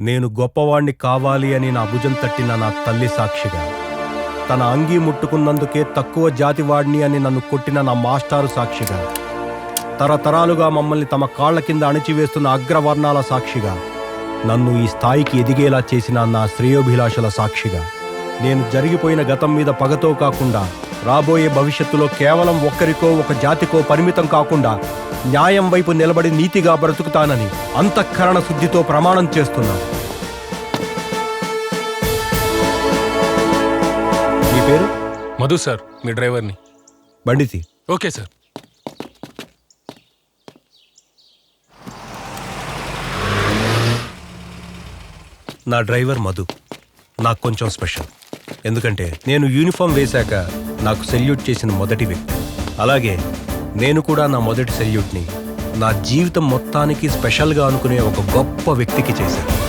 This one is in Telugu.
నేను గొప్పవాణ్ణి కావాలి అని నా భుజం తట్టిన నా తల్లి సాక్షిగా. తన అంగీ ముట్టుకున్నందుకే తక్కువ జాతివాడిని అని నన్ను కొట్టిన నా మాస్టారు సాక్షిగా. తరతరాలుగా మమ్మల్ని తమ కాళ్ళ కింద అణిచివేస్తున్న అగ్రవర్ణాల సాక్షిగా. నన్ను ఈ స్థాయికి ఎదిగేలా చేసిన నా శ్రేయోభిలాషల సాక్షిగా. నేను జరిగిపోయిన గతం మీద పగతో కాకుండా రాబోయే భవిష్యత్తులో కేవలం ఒక్కరికో ఒక జాతికో పరిమితం కాకుండా న్యాయం వైపు నిలబడి నీతిగా బ్రతుకుతానని అంతఃకరణ శుద్ధితో ప్రమాణం చేస్తున్నా. మీ పేరు? మధు సార్ మీ డ్రైవర్ని. బండితి ఓకే సార్. నా డ్రైవర్ మధు. నాకు కొంచెం స్పెషల్. ఎందుకంటే నేను యూనిఫామ్ వేశాక నాకు సెల్యూట్ చేసిన మొదటి వ్యక్తి. అలాగే నేను కూడా నా మొదటి సెల్యూట్ని నా జీవితం మొత్తానికి స్పెషల్గా అనుకునే ఒక గొప్ప వ్యక్తికి చేశాను.